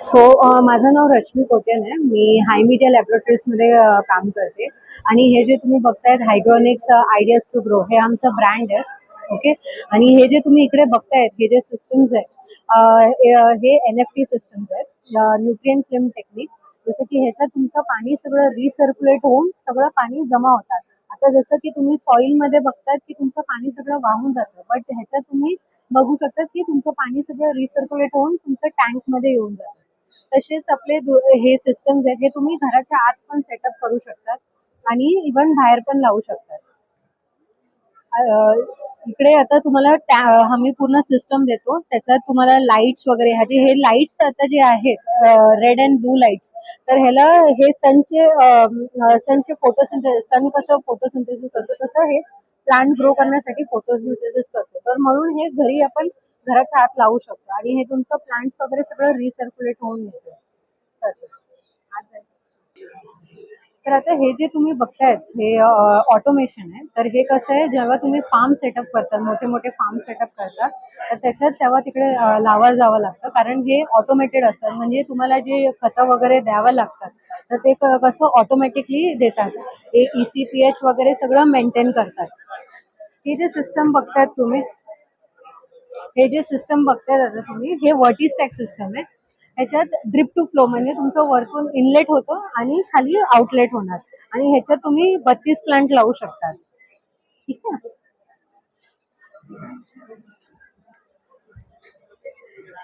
So माझं नाव रश्मी कोटेन आहे. मी हाय media लॅबोरेटरीजमध्ये काम करते. आणि हे जे तुम्ही बघतायत हायड्रॉनिक्स आयडियाज टू ग्रो हे आमचं ब्रँड आहे. ओके आणि हे जे तुम्ही इकडे बघतायत हे जे सिस्टम्स आहेत हे- एन एफ टी सिस्टम्स आहेत. न्यूट्रियन फिल्म टेक्निक जसं की ह्याच्यात तुमचं पाणी सगळं रिसर्क्युलेट होऊन सगळं पाणी जमा होतात. आता जसं की तुम्ही सॉइलमध्ये बघतायत की तुमचं पाणी सगळं वाहून जातं. बट ह्याच्यात तुम्ही बघू शकता की तुमचं पाणी सगळं रिसर्क्युलेट होऊन तुमचं टँकमध्ये येऊन जातं. तसेच आपले हे सिस्टम्स आहेत हे तुम्ही घराच्या आत पण सेटअप करू शकतात आणि इवन बाहेर पण लावू शकतात. इकडे आता तुम्हाला आम्ही पूर्ण सिस्टम देतो. त्याच्यात तुम्हाला लाईट्स वगैरे ह्याचे हे लाईट्स आता जे आहेत रेड अँड ब्लू लाईट्स तर ह्याला हे सनचे सनचे फोटोसिंथेसिस सन कसं फोटोसिंथेसिस करतो तसं हेच प्लांट ग्रो करण्यासाठी फोटोसिंथेसिस करतो. तर म्हणून हे घरी आपण घराच्या आत लावू शकतो आणि हे तुमचं प्लांट्स वगैरे सगळं रिसर्क्युलेट होऊन येतं. तसं. आत तर आता हे जे तुम्ही बघतायत हे ऑटोमेशन आहे. तर हे कसं आहे जेव्हा तुम्ही फार्म सेटअप करतात मोठे मोठे फार्म सेटअप करतात तर त्याच्यात तेव्हा तिकडे लावा जावं लागतं. कारण हे ऑटोमेटेड असतात. म्हणजे तुम्हाला जे खतं वगैरे द्यावं लागतात तर ते कसं ऑटोमॅटिकली देतात. हे ई सी पी एच वगैरे सगळं मेंटेन करतात. हे जे सिस्टम बघतायत तुम्ही हे जे सिस्टम बघतायत आता तुम्ही हे वर्टिस्टॅक सिस्टम आहे. ह्याच्यात ड्रिप टू फ्लो म्हणजे तुमचं वरतून इनलेट होतं आणि खाली आउटलेट होणार. आणि ह्याच्यात तुम्ही बत्तीस प्लांट लावू शकतात. ठीक आहे?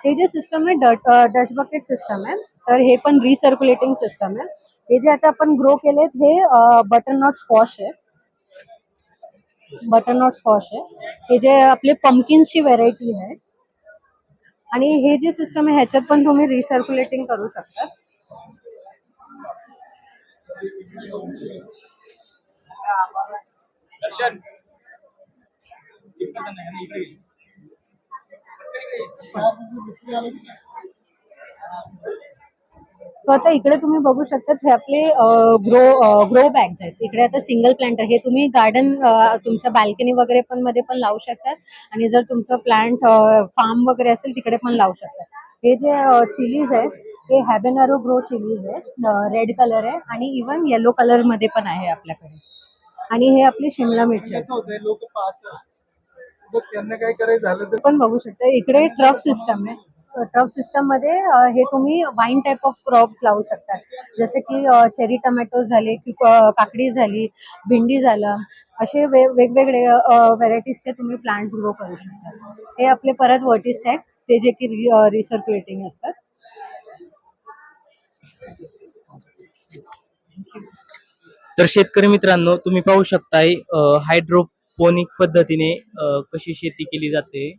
हे जे सिस्टम आहे डट डच बकेट सिस्टम आहे तर हे पण रिसर्क्युलेटिंग सिस्टम आहे. हे जे आता आपण ग्रो केलेत हे बटरनॉट स्क्वॉश आहे. बटरनॉट स्कॉश आहे. हे जे आपले पम्किन्सची व्हेरायटी आहे आणि हे जे सिस्टम आहे ह्याच्यात पण तुम्ही रिसर्क्युलेटिंग करू शकता. दर्शन. सो आता इकडे तुम्ही बघू शकता हे आपले ग्रो ग्रो बॅग्स आहेत. इकडे आता सिंगल प्लांटर हे तुम्ही गार्डन तुमच्या बाल्कनी वगैरे पण मध्ये पण लावू शकतात. आणि जर तुमचं प्लांट फार्म वगैरे असेल तिकडे पण लावू शकतात. हे जे चिलीज आहेत हे हॅबेनारो ग्रो चिलीज आहेत. रेड कलर आहे आणि इवन येलो कलरमध्ये पण आहे आपल्याकडे. आणि हे आपली शिमला मिरची लोक त्यांना काय करायचं झालं तर पण बघू शकता इकडे ट्रफ सिस्टम आहे. ट्रफ सिस्टममध्ये हे तुम्ही वाईन टाईप ऑफ क्रॉप्स लावू शकता. जसे की चेरी टमॅटो झाले की काकडी झाली भेंडी झालं असे वे वेगवेगळे व्हेरायटीजचे तुम्ही प्लांट्स ग्रो करू शकता. हे आपले परत वर्टिस्ट आहेत ते जे की रिसर्क्युलेटिंग असतात. तर शेतकरी मित्रांनो तुम्ही पाहू शकताय हायड्रोपोनिक पद्धतीने कशी शेती केली जाते.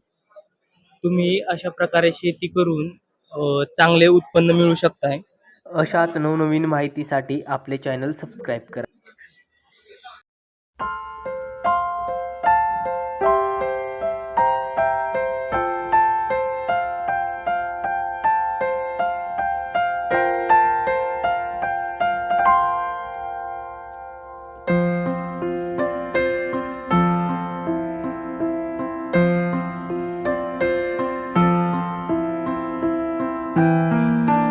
तुम्ही अशा प्रकारे शेती करून अ, चांगले उत्पन्न मिळू शकताय. अशाच नवनवीन माहितीसाठी आपले चॅनल सबस्क्राईब करा.